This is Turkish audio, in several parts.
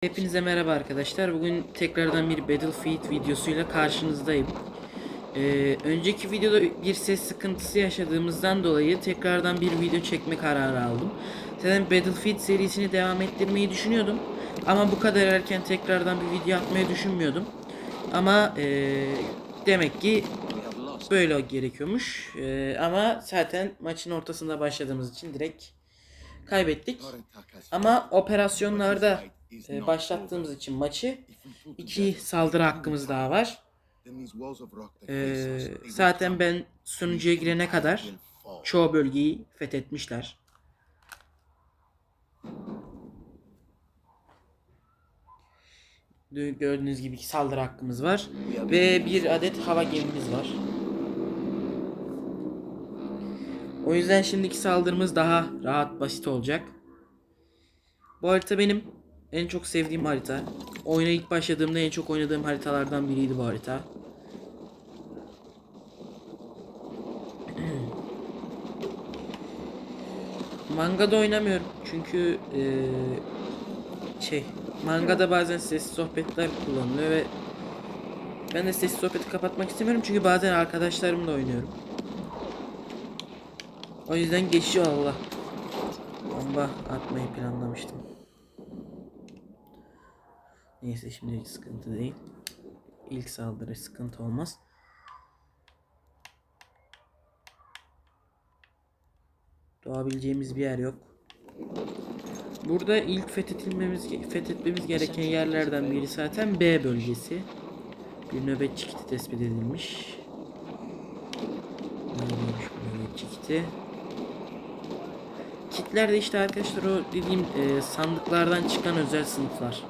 Hepinize merhaba arkadaşlar. Bugün tekrardan bir Battlefield videosuyla karşınızdayım. Ee, önceki videoda bir ses sıkıntısı yaşadığımızdan dolayı tekrardan bir video çekme kararı aldım. Zaten Battlefield serisini devam ettirmeyi düşünüyordum. Ama bu kadar erken tekrardan bir video atmayı düşünmüyordum. Ama ee, demek ki böyle gerekiyormuş. Ee, ama zaten maçın ortasında başladığımız için direkt kaybettik. Ama operasyonlarda e, başlattığımız için maçı iki saldırı hakkımız daha var. Ee, zaten ben sunucuya girene kadar çoğu bölgeyi fethetmişler. Gördüğünüz gibi iki saldırı hakkımız var ve bir adet hava gemimiz var. O yüzden şimdiki saldırımız daha rahat basit olacak. Bu harita benim en çok sevdiğim harita. Oyuna ilk başladığımda en çok oynadığım haritalardan biriydi bu harita. Mangada oynamıyorum çünkü eee, şey mangada bazen sesli sohbetler kullanılıyor ve ben de sesli sohbeti kapatmak istemiyorum çünkü bazen arkadaşlarımla oynuyorum. O yüzden geçiyor Allah. Bomba atmayı planlamıştım. Neyse şimdi sıkıntı değil. İlk saldırı sıkıntı olmaz. Doğabileceğimiz bir yer yok. Burada ilk fethedilmemiz fethetmemiz gereken yerlerden biri zaten B bölgesi. Bir nöbetçi kiti tespit edilmiş. Neymiş bu nöbetçi kiti? Kitler de işte arkadaşlar o dediğim e, sandıklardan çıkan özel sınıflar.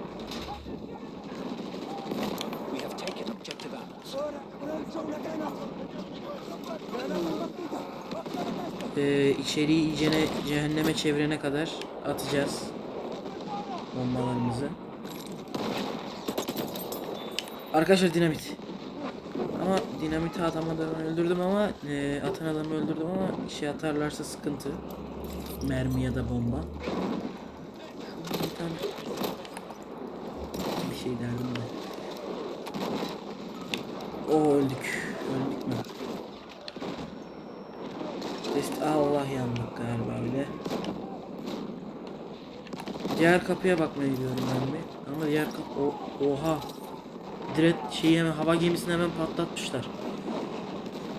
We have taken objective apples. E, içeriği iyicene cehenneme çevirene kadar atacağız bombalarımızı. Arkadaşlar dinamit. Ama dinamiti atamadan öldürdüm ama e, atan adamı öldürdüm ama şey atarlarsa sıkıntı. Mermi ya da bomba. Bir şey derdim de. O öldük. Öldük mü? Test Allah yandık galiba bile. Diğer kapıya bakmaya gidiyorum ben bir. Ama diğer kapı o oha. Direkt şeyi hemen hava gemisini hemen patlatmışlar.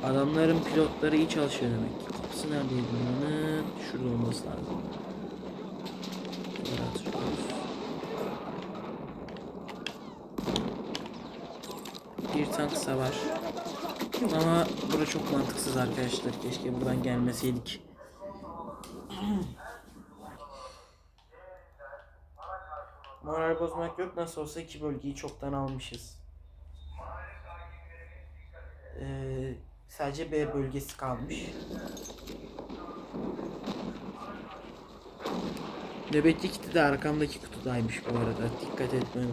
Adamların pilotları iyi çalışıyor demek. ki. Kapısı neredeydi bunun? Şurada olması lazım. Atıyoruz. Bir tank savar. Ama bura çok mantıksız arkadaşlar. Keşke buradan gelmeseydik. Bozmak yok. Nasıl olsa iki bölgeyi çoktan almışız. Ee, sadece B bölgesi kalmış. Nöbetçi kiti de arkamdaki kutudaymış bu arada. Dikkat etmem.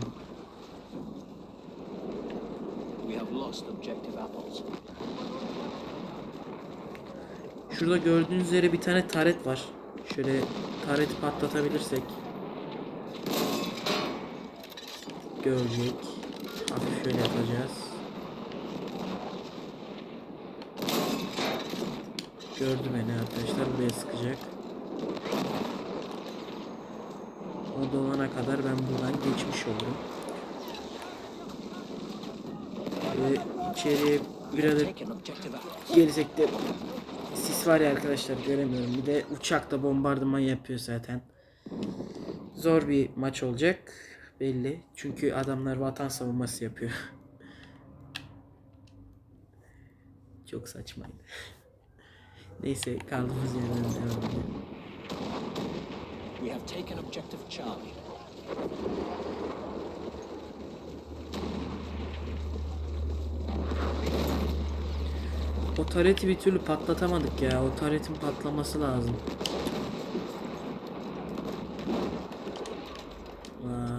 Şurada gördüğünüz üzere bir tane taret var. Şöyle tareti patlatabilirsek. Görecek. Hafif şöyle yapacağız. Gördü beni arkadaşlar. Buraya sıkacak. O dolana kadar ben buradan geçmiş olurum. Ve içeriye bir adet Taken objective apples. Gelecek de sis var ya arkadaşlar göremiyorum. Bir de uçakta bombardıman yapıyor zaten. Zor bir maç olacak belli. Çünkü adamlar vatan savunması yapıyor. Çok saçmaydı. Neyse kaldığımız yerden devam edelim. We have taken objective Charlie. O tareti bir türlü patlatamadık ya. O taretin patlaması lazım. Aa,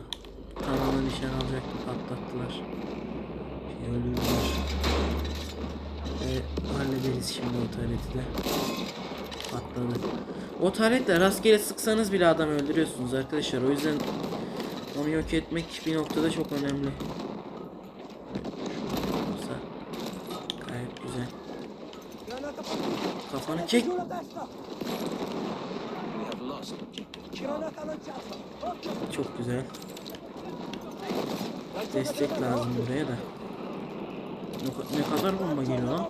tamamen nişan alacaktı patlattılar. Şey öldürdüler. Ve hallederiz şimdi o tareti de. Patladı. O taretle rastgele sıksanız bile adam öldürüyorsunuz arkadaşlar. O yüzden Onu yok etmek bir noktada çok önemli. Gayet güzel. Kafanı çek. Çok güzel. Destek lazım buraya da. Ne kadar bomba geliyor lan?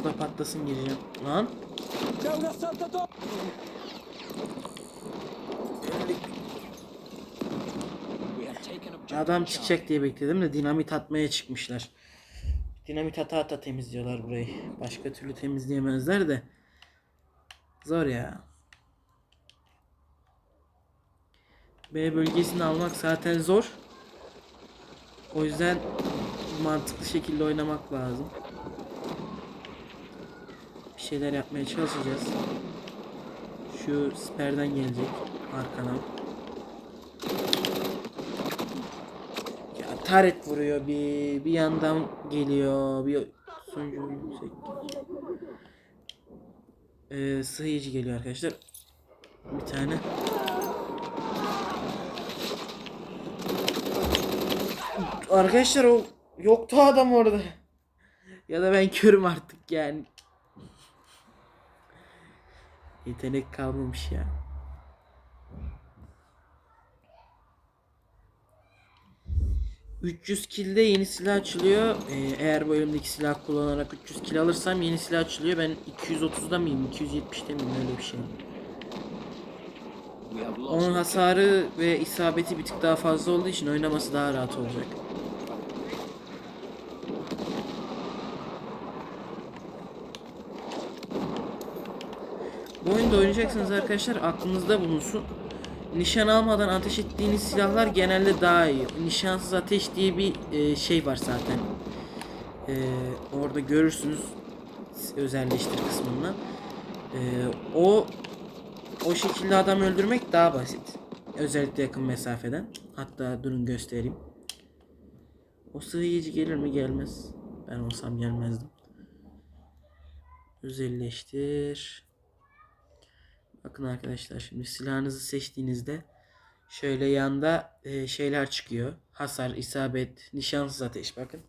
O da patlasın gireceğim. Lan. Adam çıkacak diye bekledim de dinamit atmaya çıkmışlar. Dinamit ata ata temizliyorlar burayı. Başka türlü temizleyemezler de. Zor ya. B bölgesini almak zaten zor. O yüzden mantıklı şekilde oynamak lazım. Şeyler yapmaya çalışacağız. Şu siperden gelecek arkana. Ya taret vuruyor bir bir yandan geliyor bir sonucu yüksek. Ee, sığıyıcı geliyor arkadaşlar. Bir tane. Arkadaşlar o yoktu adam orada. Ya da ben körüm artık yani. Yetenek kalmamış ya. ...300 kilde yeni silah açılıyor. Ee, eğer bu elimdeki silah kullanarak 300 kill alırsam yeni silah açılıyor. Ben 230'da mıyım? 270'te miyim? Öyle bir şey. Onun hasarı ve isabeti bir tık daha fazla olduğu için oynaması daha rahat olacak. Oyunda oynayacaksınız arkadaşlar aklınızda bulunsun. Nişan almadan ateş ettiğiniz silahlar genelde daha iyi. Nişansız ateş diye bir e, şey var zaten. E, orada görürsünüz özelleştir kısmından. E, o o şekilde adam öldürmek daha basit. Özellikle yakın mesafeden. Hatta durun göstereyim. O sığıyıcı gelir mi gelmez. Ben olsam gelmezdim. Özelleştir. Bakın arkadaşlar şimdi silahınızı seçtiğinizde şöyle yanda e, şeyler çıkıyor. Hasar, isabet, nişansız ateş bakın.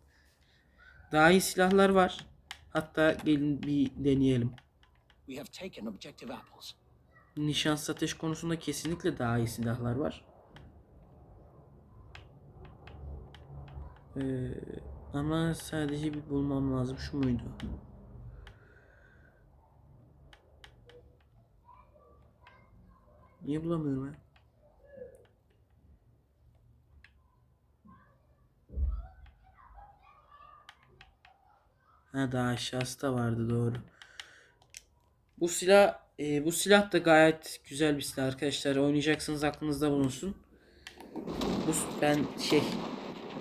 Daha iyi silahlar var. Hatta gelin bir deneyelim. Nişansız ateş konusunda kesinlikle daha iyi silahlar var. Ee, ama sadece bir bulmam lazım. Şu muydu? Niye bulamıyorum ya? Ha daha aşağısı da vardı doğru. Bu silah e, bu silah da gayet güzel bir silah arkadaşlar. Oynayacaksınız aklınızda bulunsun. Bu ben şey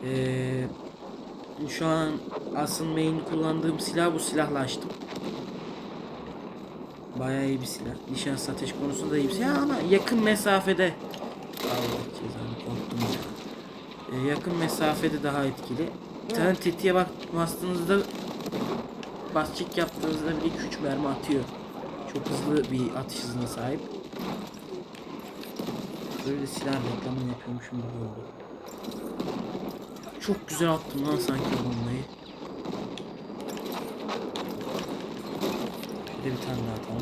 e, şu an asıl main kullandığım silah bu silahla açtım. Bayağı iyi bir silah. Nişan ateş konusunda iyi bir silah ama yakın mesafede Allah cezanı korktum ya. E, yakın mesafede daha etkili. Bir tane tetiğe bak bastığınızda basçık yaptığınızda bile 3 mermi atıyor. Çok hızlı bir atış hızına sahip. Böyle silah reklamını yapıyormuşum gibi oldu. Çok güzel attım lan sanki bombayı. Bir tane daha atalım.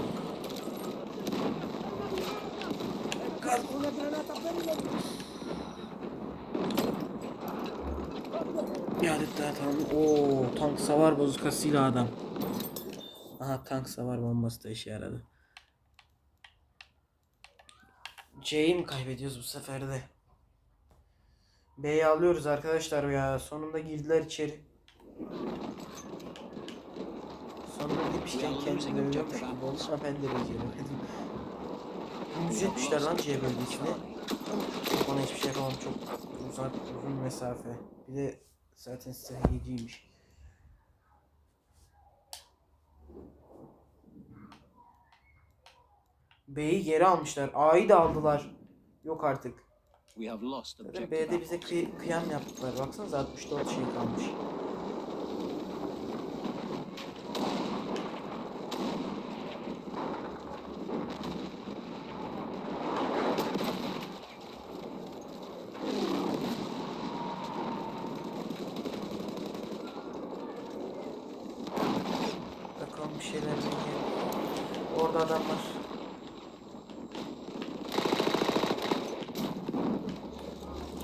Bir adet daha atalım. Oo, tank savar bozukasıyla adam. Aha tank savar bombası da işe yaradı. C'yi mi kaybediyoruz bu sefer de? B'yi alıyoruz arkadaşlar ya. Sonunda girdiler içeri. Gitmişken kendini dövüyormuş gibi oldu ama ben de beceremedim. Dümdüz etmişler lan C bölgesine. Ona hiçbir şey yapamam çok uzak uzun mesafe. Bir de zaten stratejiymiş. B'yi geri almışlar. A'yı da aldılar. Yok artık. B'de bize kıy- kıyam yaptılar. Baksanıza 64 şey kalmış. bir şeyler belki. Orada adam var.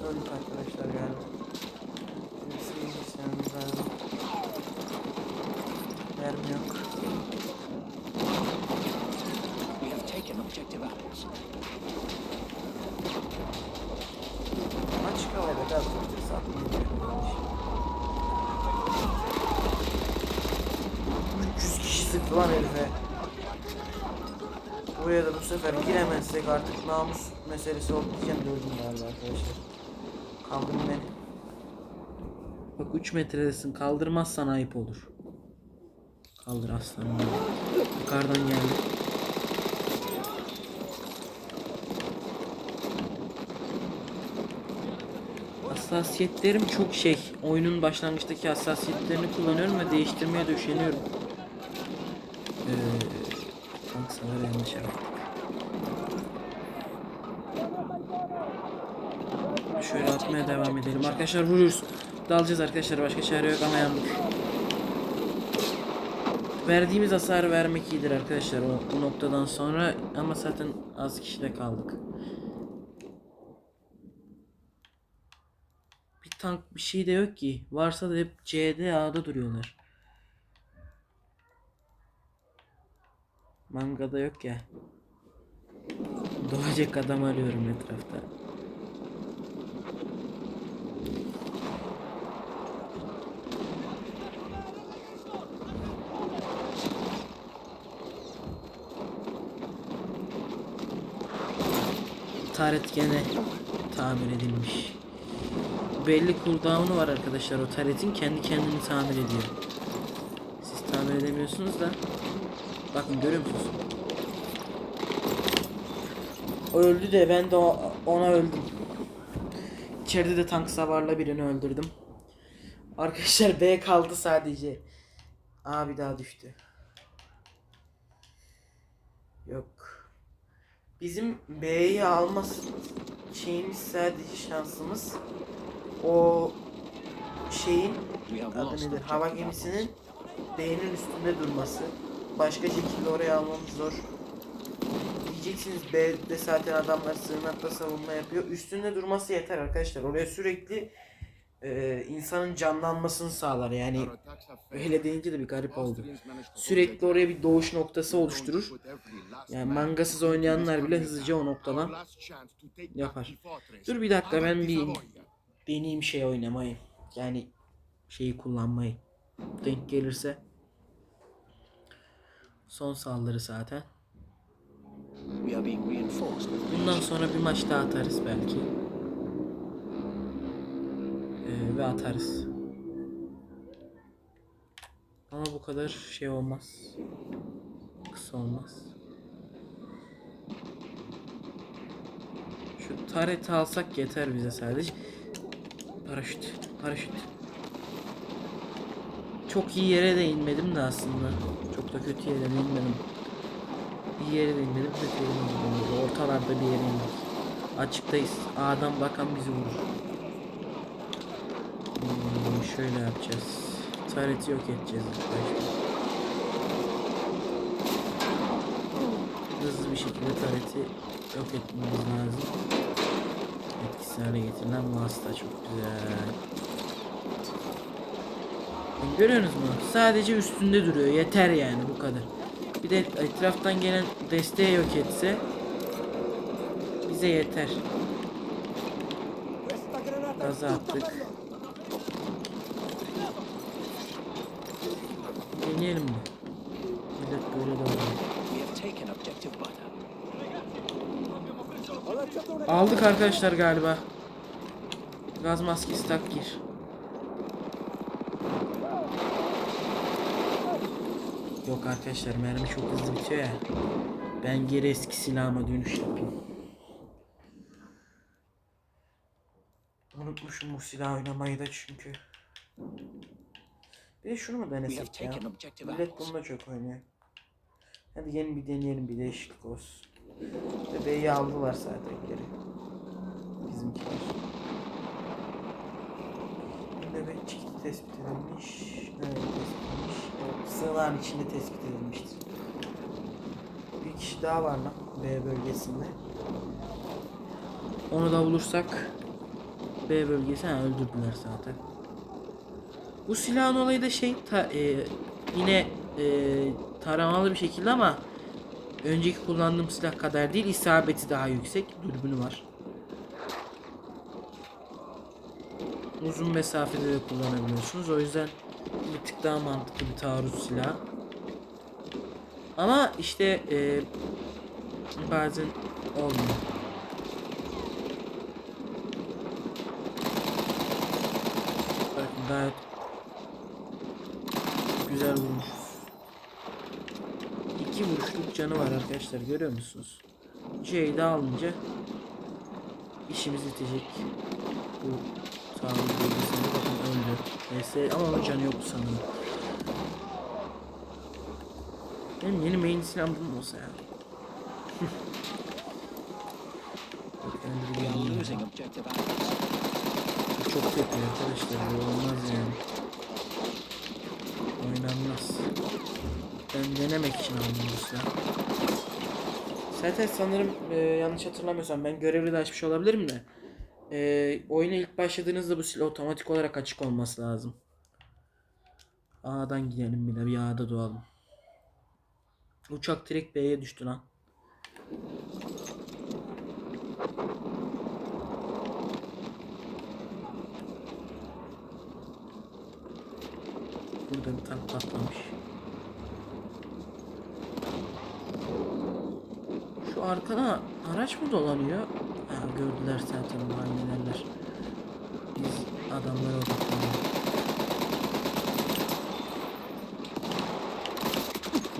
Öldü kanka. Giremezsek artık namus meselesi de öldüm galiba arkadaşlar. Kaldırın beni. Bak 3 metredesin kaldırmazsan ayıp olur. Kaldır aslanım. Yukarıdan geldi. Hassasiyetlerim çok şey. Oyunun başlangıçtaki hassasiyetlerini kullanıyorum ve değiştirmeye döşeniyorum. Ee, savar yanlış yaptık. Şöyle atmaya devam edelim. Arkadaşlar vuruyoruz. Dalacağız arkadaşlar. Başka çare yok ama yandık. Verdiğimiz hasarı vermek iyidir arkadaşlar o, bu noktadan sonra ama zaten az kişide kaldık. Bir tank bir şey de yok ki. Varsa da hep C'de A'da duruyorlar. Mangada yok ya. Doğacak adam arıyorum etrafta. Taret gene tamir edilmiş. Belli cooldown'u var arkadaşlar o taretin kendi kendini tamir ediyor. Siz tamir edemiyorsunuz da. Bakın görüyor musunuz? O öldü de ben de ona öldüm. İçeride de tank savarla birini öldürdüm. Arkadaşlar B kaldı sadece. A bir daha düştü. Yok. Bizim B'yi alma şeyimiz sadece şansımız o şeyin adı nedir? Hava gemisinin B'nin üstünde durması. Başka şekilde oraya almamız zor. Diyeceksiniz B'de zaten adamlar sığınakta savunma yapıyor. Üstünde durması yeter arkadaşlar. Oraya sürekli e, insanın canlanmasını sağlar. Yani öyle deyince de bir garip oldu. Sürekli oraya bir doğuş noktası oluşturur. Yani mangasız oynayanlar bile hızlıca o noktadan yapar. Dur bir dakika ben bir deneyeyim şey oynamayı. Yani şeyi kullanmayı. Denk gelirse. Son saldırı zaten. Bundan sonra bir maç daha atarız belki. Ee, ve atarız. Ama bu kadar şey olmaz. Kısa olmaz. Şu tareti alsak yeter bize sadece. Paraşüt, paraşüt. Çok iyi yere de inmedim de aslında. Çok da kötü yere de inmedim. İyi yere de inmedim, kötü yere de inmedim. Ortalarda bir yere indik. Açıktayız. A'dan bakan bizi vurur. Şöyle yapacağız. Tareti yok edeceğiz. Hızlı bir şekilde tareti yok etmemiz lazım. Etkisiz hale getirilen vasıta çok güzel. Görüyorsunuz mu? Sadece üstünde duruyor. Yeter yani bu kadar. Bir de etraftan gelen desteği yok etse bize yeter. Gaza attık. Deneyelim mi? Millet böyle butter. Aldık arkadaşlar galiba. Gaz maskesi tak gir. Yok arkadaşlar mermi çok hızlı bitiyor ya. Ben geri eski silahıma dönüş yapayım. Unutmuşum bu silah oynamayı da çünkü. Bir de şunu mu denesek ya? Millet bununla çok oynuyor. Hadi yeni bir deneyelim bir değişiklik olsun. Ve B'yi aldılar zaten geri. Bizimkiler. Nöbetçi tespit edilmiş. Evet tespit edilmiş. Evet, sığınağın içinde tespit edilmiştir. bir kişi daha var lan B bölgesinde. Onu da bulursak B bölgesi ha öldürdüler zaten. Bu silahın olayı da şey ta- e, yine e, taramalı bir şekilde ama önceki kullandığım silah kadar değil isabeti daha yüksek dürbünü var. Uzun mesafede de kullanabiliyorsunuz. O yüzden bir tık daha mantıklı bir taarruz silahı. Ama işte e, bazen olmuyor. Bakın gayet güzel vurmuşuz. İki vuruşluk canı var arkadaşlar görüyor musunuz? C'yi de alınca işimiz bitecek. Bu taarruz bölgesinde bakın öldü. Neyse ama onun canı yok sanırım. Benim yeni main silahım bu olsa ya? Çok kötü arkadaşlar bu olmaz yani. Oynanmaz. Ben denemek için silahı. Zaten sanırım e, yanlış hatırlamıyorsam ben görevli de açmış olabilirim de. E, oyuna ilk başladığınızda bu silah otomatik olarak açık olması lazım. A'dan gidelim bir de bir A'da doğalım. Uçak direkt B'ye düştü lan. Burada bir tank patlamış. Şu arkada araç mı dolanıyor? Ha, gördüler zaten mahallelerler. Biz adamlara odaklanıyoruz.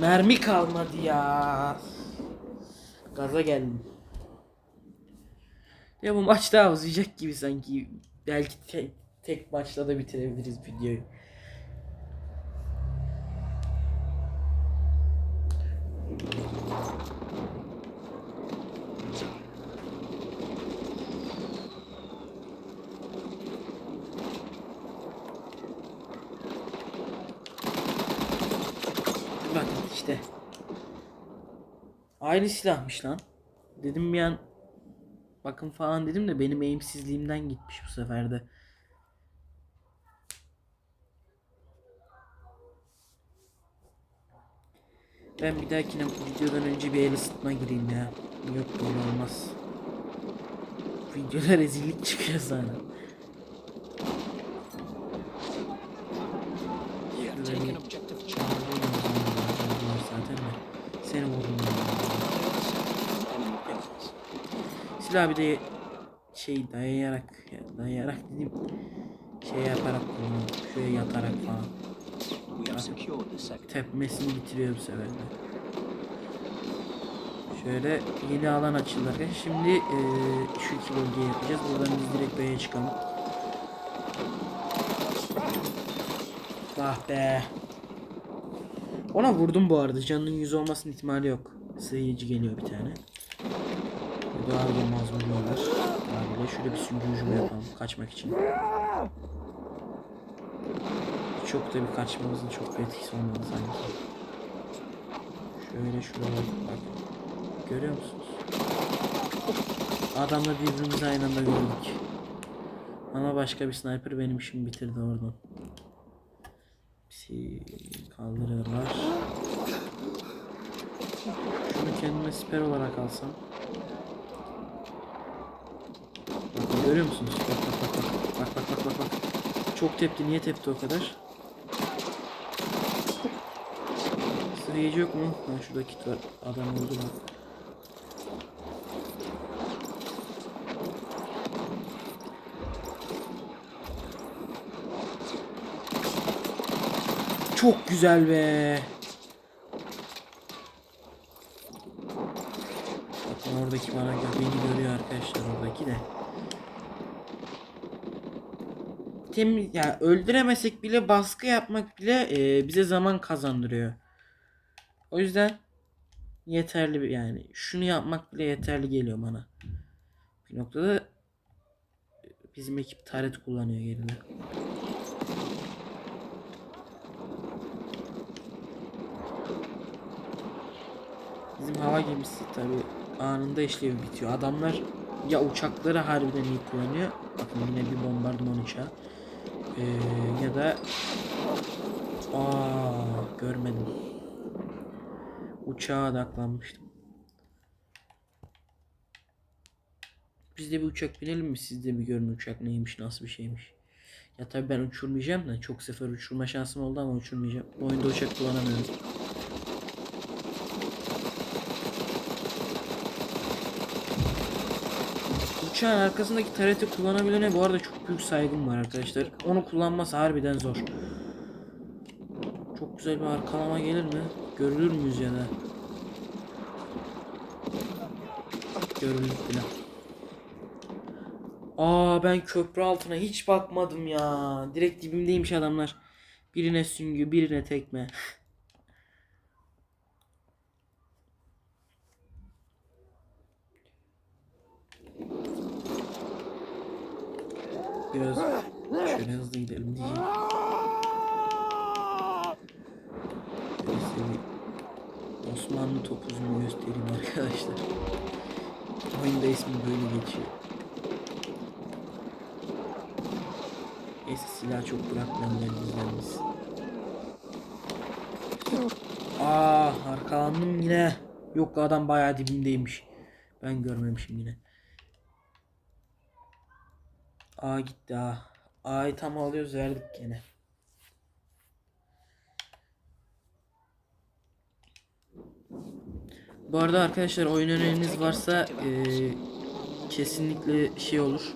Mermi kalmadı ya. Gaza geldim. Ya bu maç daha uzayacak gibi sanki. Belki te- tek maçla da bitirebiliriz videoyu. Bakın işte. Aynı silahmış lan. Dedim bir an bakın falan dedim de benim eğimsizliğimden gitmiş bu sefer de. Ben bir dahakine videodan önce bir el ısıtma gireyim ya. Yok böyle olmaz. Videoda rezillik çıkıyor sana. We have Really? taken objective Charlie. zaten de. Seni vurdum. ya. Enemy presence. Silah bir de şey dayayarak ya dayayarak dedim şey yaparak kullanıyorum. Şöyle yatarak falan. Sector. Tepmesini bitiriyor bu sefer de. Şöyle yeni alan açıldı. Şimdi eee, şu iki bölgeyi yapacağız. Buradan biz direkt B'ye çıkalım. Ah be. Ona vurdum bu arada. Canının yüz olmasının ihtimali yok. Sıyıcı geliyor bir tane. Doğal olmaz vuruyorlar. Abiyle şöyle bir süngü hücumu yapalım kaçmak için. Çok da bir kaçmamızın çok bir etkisi olmadı sanki. Şöyle şuraya bak. Görüyor musunuz? Adamla birbirimizi aynı anda gördük. Ama başka bir sniper benim işimi bitirdi oradan. Bizi kaldırıyorlar. Şunu kendime siper olarak alsam. Bakın görüyor musunuz? Bak bak bak bak. Bak bak bak bak bak. Çok tepti. Niye tepti o kadar? Sıyıcı yok mu? Ha şurada kit var. Adam oldu lan. Çok güzel be. Bakın oradaki bana beni görüyor arkadaşlar oradaki de. Tem ya öldüremesek bile baskı yapmak bile e, bize zaman kazandırıyor. O yüzden yeterli bir yani şunu yapmak bile yeterli geliyor bana. Bir noktada bizim ekip taret kullanıyor geride. Bizim hava gemisi tabi anında işlevi bitiyor. Adamlar ya uçakları harbiden iyi kullanıyor. Bakın yine bir bombardıman uçağı. Ee, ya da Aa görmedim. Uçağa odaklanmıştım. Biz de bir uçak binelim mi? Siz de bir görün uçak neymiş, nasıl bir şeymiş. Ya tabii ben uçurmayacağım da çok sefer uçurma şansım oldu ama uçurmayacağım. Bu oyunda uçak kullanamıyorum. Uçağın arkasındaki tareti kullanabilene bu arada çok büyük saygım var arkadaşlar. Onu kullanması harbiden zor. Çok güzel bir arkalama gelir mi? Görülür müyüz ya da? Görüldük bile. Aa ben köprü altına hiç bakmadım ya. Direkt dibimdeymiş adamlar. Birine süngü, birine tekme. Biraz şöyle hızlı gidelim diyeyim. Şöyle size Osmanlı topuzunu göstereyim arkadaşlar. Oyunda ismi böyle geçiyor. Neyse silah çok bırakmayalım elimizden. Aa arkalandım yine. Yok adam bayağı dibimdeymiş. Ben görmemişim yine. A gitti A. A'yı tam alıyoruz verdik gene. Bu arada arkadaşlar oyun öneriniz varsa eee, kesinlikle şey olur.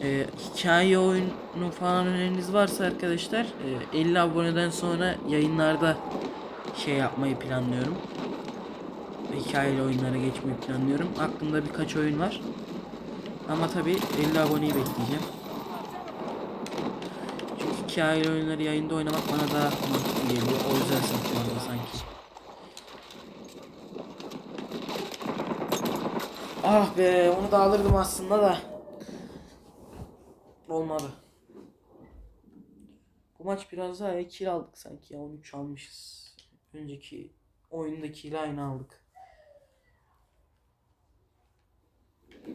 Eee, hikaye oyunu falan öneriniz varsa arkadaşlar eee, 50 aboneden sonra yayınlarda şey yapmayı planlıyorum. Hikayeli oyunlara geçmeyi planlıyorum. Aklımda birkaç oyun var. Ama tabi 50 aboneyi bekleyeceğim. Çünkü hikayeli oyunları yayında oynamak bana daha mantıklı geliyor. O yüzden satıyorum sanki. Ah be onu da alırdım aslında da. Olmadı. Bu maç biraz daha kill aldık sanki ya 13 almışız. Önceki oyundakiyle aynı aldık. Bir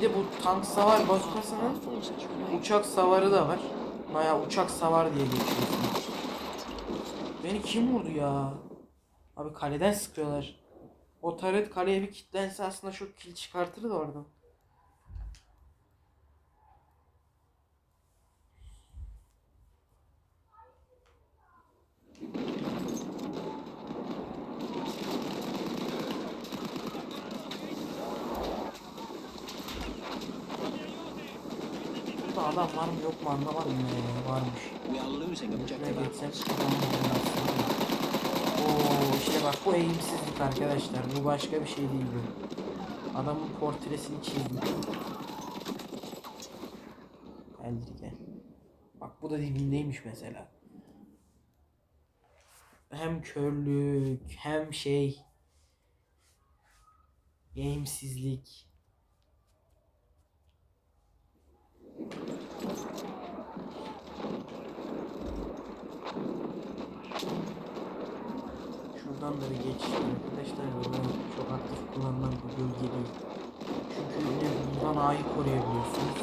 de bu tank savar bazukasının uçak savarı da var. Baya uçak savar diye geçiyor. Beni kim vurdu ya? Abi kaleden sıkıyorlar. O taret kaleye bir kilitlense aslında çok kill çıkartırdı oradan. Burada adam var mı yok mu anlamadım ya. Varmış. Objective geçsem. Oo işte bak bu eğimsizlik arkadaşlar. Bu başka bir şey değil bu. Adamın portresini çizdim. Geldir gel. Bak bu da dibindeymiş mesela. Hem körlük hem şey eğimsizlik. Şuradan da bir geçiş var arkadaşlar. Burada çok aktif kullanılan bir bölge değil. Çünkü ne buradan A'yı koruyabiliyorsunuz.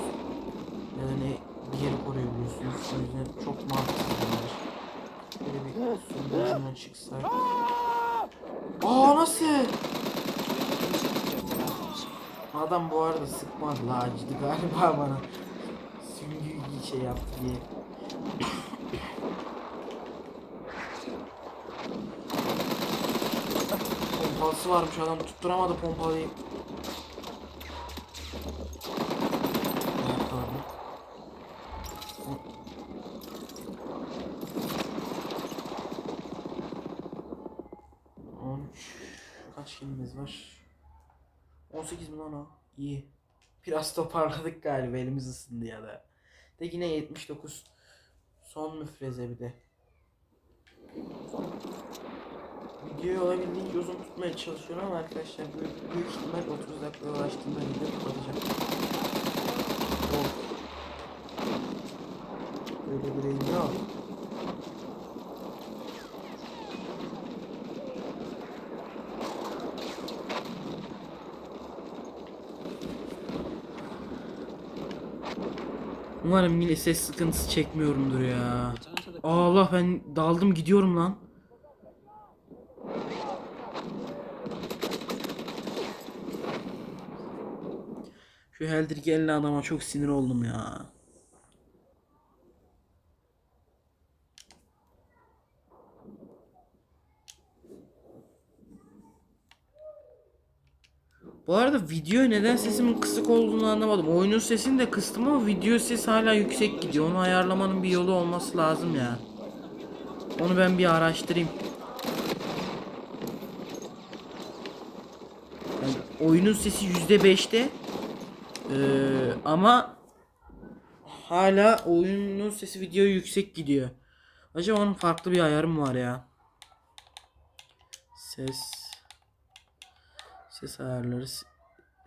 Ne bir yeri koruyabiliyorsunuz. O yüzden çok mantıklı bunlar. Böyle bir sunucuna çıksak. Aa nasıl? Adam bu arada sıkmadı la acıdı galiba bana. Süngü şey yaptı diye. Pompalısı varmış adam tutturamadı pompalıyı. Kaç kilimiz var? 18 mi lan o? İyi. Biraz toparladık galiba elimiz ısındı ya da. De yine 79. Son müfreze bir de. Videoyu olabildiğince uzun tutmaya çalışıyorum ama arkadaşlar büyük, büyük ihtimal 30 dakikaya ulaştığında video kapatacağım. Oh. Öyle bir rengi al. Umarım yine ses sıkıntısı çekmiyorumdur ya. Allah ben daldım gidiyorum lan. Şu Heldirgelli adama çok sinir oldum ya. Bu arada video neden sesimin kısık olduğunu anlamadım. Oyunun sesini de kıstım ama video ses hala yüksek gidiyor. Onu ayarlamanın bir yolu olması lazım ya. Onu ben bir araştırayım. Yani oyunun sesi yüzde beşte Ee, ama hala oyunun sesi video yüksek gidiyor. Acaba onun farklı bir ayarı mı var ya? Ses Ses ayarları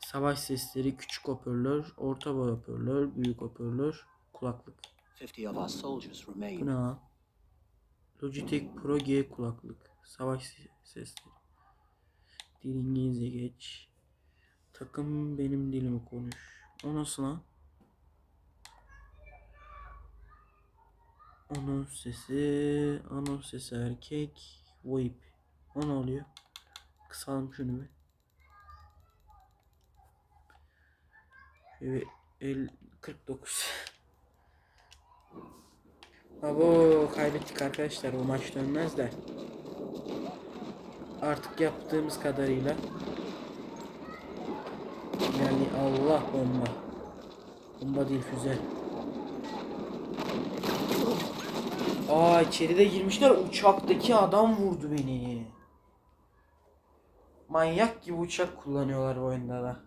Savaş sesleri küçük hoparlör, orta boy hoparlör, büyük hoparlör, kulaklık. 50 of our soldiers Bu remain. ne lan? Logitech Pro G kulaklık. Savaş se- sesleri. Dil İngilizce geç. Takım benim dilimi konuş. O nasıl lan? Anons sesi, anons sesi erkek, VoIP. O ne oluyor? Kısalım şunu bir. Evet, el 49. Abo kaybettik arkadaşlar bu maç dönmez de. Artık yaptığımız kadarıyla. Yani Allah bomba. Bomba değil füze. Aa içeride girmişler uçaktaki adam vurdu beni. Manyak gibi uçak kullanıyorlar bu oyunda da.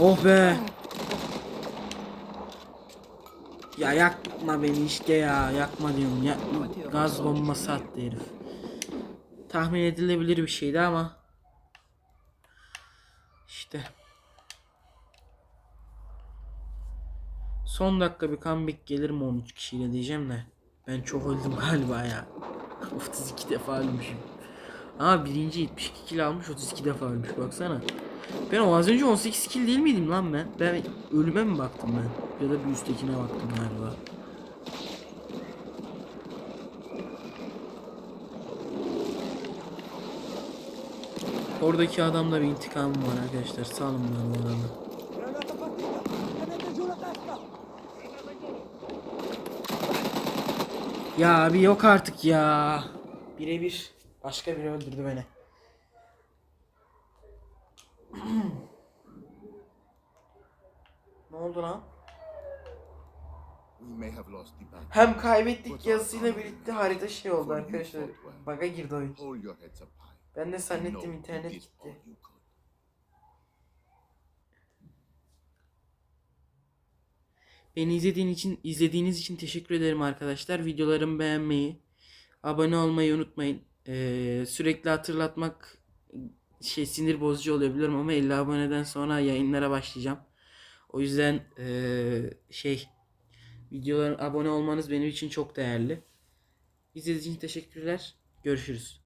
Oh be. Ya yakma beni işte ya. Yakma diyorum. Ya, gaz bombası attı herif. Tahmin edilebilir bir şeydi ama. İşte. Son dakika bir comeback gelir mi 13 kişiyle diyeceğim de. Ben çok öldüm galiba ya. 32 defa ölmüşüm. Ama birinci 72 kill almış 32 defa ölmüş baksana. Ben o az önce 18 kill değil miydim lan ben? Ben ölüme mi baktım ben? Ya da bir üsttekine baktım galiba. Oradaki adamda bir intikamım var arkadaşlar. Salın ben bu adamı. Ya abi yok artık ya. Birebir. Başka biri öldürdü beni. Ne oldu lan? Hem kaybettik yazısıyla birlikte harita şey oldu arkadaşlar. Baga girdi oyun. Ben de zannettim internet gitti. Beni izlediğin için izlediğiniz için teşekkür ederim arkadaşlar. Videolarımı beğenmeyi, abone olmayı unutmayın. Ee, sürekli hatırlatmak şey sinir bozucu oluyor biliyorum ama 50 aboneden sonra yayınlara başlayacağım. O yüzden ee, şey videoların abone olmanız benim için çok değerli. İzlediğiniz için teşekkürler. Görüşürüz.